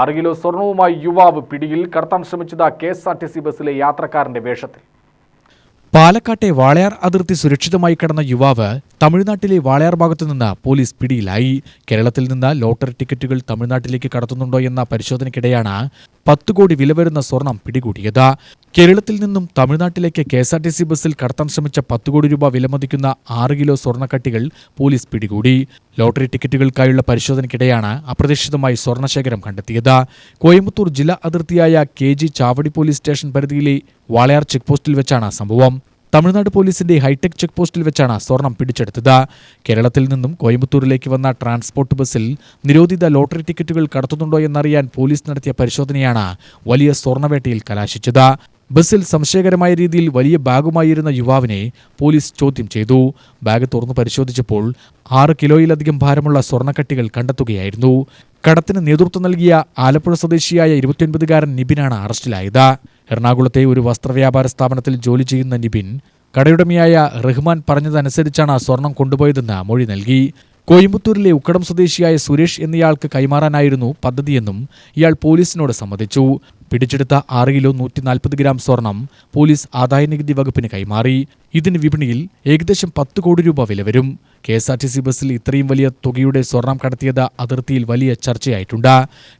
ആറ് കിലോ സ്വർണവുമായി യുവാവ് പിടിയിൽ കടത്താൻ ശ്രമിച്ചത് K S R T C ബസ്സിലെ യാത്രക്കാരന്റെ വേഷത്തിൽ. പാലക്കാട്ടെ വാളയാർ അതിർത്തി സുരക്ഷിതമായി കടന്ന യുവാവ് തമിഴ്നാട്ടിലെ വാളയാർ ഭാഗത്തുനിന്ന് പോലീസ് പിടിയിലായി. കേരളത്തിൽ നിന്ന് ലോട്ടറി ടിക്കറ്റുകൾ തമിഴ്നാട്ടിലേക്ക് കടത്തുന്നുണ്ടോ എന്ന പരിശോധനയ്ക്കിടെയാണ് പത്ത് കോടി വില വരുന്ന സ്വർണം പിടികൂടിയത്. കേരളത്തിൽ നിന്നും തമിഴ്നാട്ടിലേക്ക് K S R T C ബസ്സിൽ കടത്താൻ ശ്രമിച്ച പത്ത് കോടി രൂപ വിലമതിക്കുന്ന ആറ് കിലോ സ്വർണക്കട്ടികൾ പോലീസ് പിടികൂടി. ലോട്ടറി ടിക്കറ്റുകൾക്കായുള്ള പരിശോധനയ്ക്കിടെയാണ് അപ്രതീക്ഷിതമായി സ്വർണശേഖരം കണ്ടെത്തിയത്. കോയമ്പത്തൂർ ജില്ലാ അതിർത്തിയായ K G Chavadi police station പരിധിയിലെ വാളയാർ ചെക്ക് പോസ്റ്റിൽ വെച്ചാണ് സംഭവം. തമിഴ്നാട് പോലീസിന്റെ ഹൈടെക് ചെക്ക് പോസ്റ്റിൽ വെച്ചാണ് സ്വർണം പിടിച്ചെടുത്തത്. കേരളത്തിൽ നിന്നും കോയമ്പത്തൂരിലേക്ക് വന്ന ട്രാൻസ്പോർട്ട് ബസ്സിൽ നിരോധിത ലോട്ടറി ടിക്കറ്റുകൾ കടത്തുന്നുണ്ടോ എന്നറിയാൻ പോലീസ് നടത്തിയ പരിശോധനയാണ് വലിയ സ്വർണവേട്ടയിൽ കലാശിച്ചത്. ബസ്സിൽ സംശയകരമായ രീതിയിൽ വലിയ ബാഗുമായിരുന്ന യുവാവിനെ പോലീസ് ചോദ്യം ചെയ്തു. ബാഗ് തുറന്നു പരിശോധിച്ചപ്പോൾ ആറ് കിലോയിലധികം ഭാരമുള്ള സ്വർണക്കട്ടികൾ കണ്ടെത്തുകയായിരുന്നു. കടത്തിന് നേതൃത്വം നൽകിയ ആലപ്പുഴ സ്വദേശിയായ ഇരുപത്തിയൊൻപതുകാരൻ നിബിനാണ് അറസ്റ്റിലായത്. എറണാകുളത്തെ ഒരു വസ്ത്രവ്യാപാര സ്ഥാപനത്തിൽ ജോലി ചെയ്യുന്ന നിബിൻ കടയുടമയായ റഹ്മാൻ പറഞ്ഞതനുസരിച്ചാണ് സ്വർണം കൊണ്ടുപോയതെന്ന് മൊഴി നൽകി. കോയമ്പത്തൂരിലെ ഉക്കടം സ്വദേശിയായ സുരേഷ് എന്നയാൾക്ക് കൈമാറാനായിരുന്നു പദ്ധതിയെന്നും ഇയാൾ പോലീസിനോട് സമ്മതിച്ചു. പിടിച്ചെടുത്ത ആറ് കിലോ നൂറ്റി നാൽപ്പത് ഗ്രാം സ്വർണം പോലീസ് ആദായനികുതി വകുപ്പിന് കൈമാറി. ഇതിന് വിപണിയിൽ ഏകദേശം പത്ത് കോടി രൂപ വില വരും. K S R T C ബസ്സിൽ ഇത്രയും വലിയ തുകയുടെ സ്വർണം കടത്തിയത് അതിർത്തിയിൽ വലിയ ചർച്ചയായിട്ടുണ്ട്.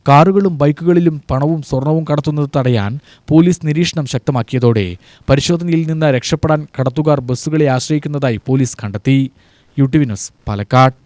കാറുകളും ബൈക്കുകളിലും പണവും സ്വർണവും കടത്തുന്നത് തടയാൻ പോലീസ് നിരീക്ഷണം ശക്തമാക്കിയതോടെ പരിശോധനയിൽ നിന്ന് രക്ഷപ്പെടാൻ കടത്തുകാർ ബസ്സുകളെ ആശ്രയിക്കുന്നതായി പോലീസ് കണ്ടെത്തി. U T V news Palakkad.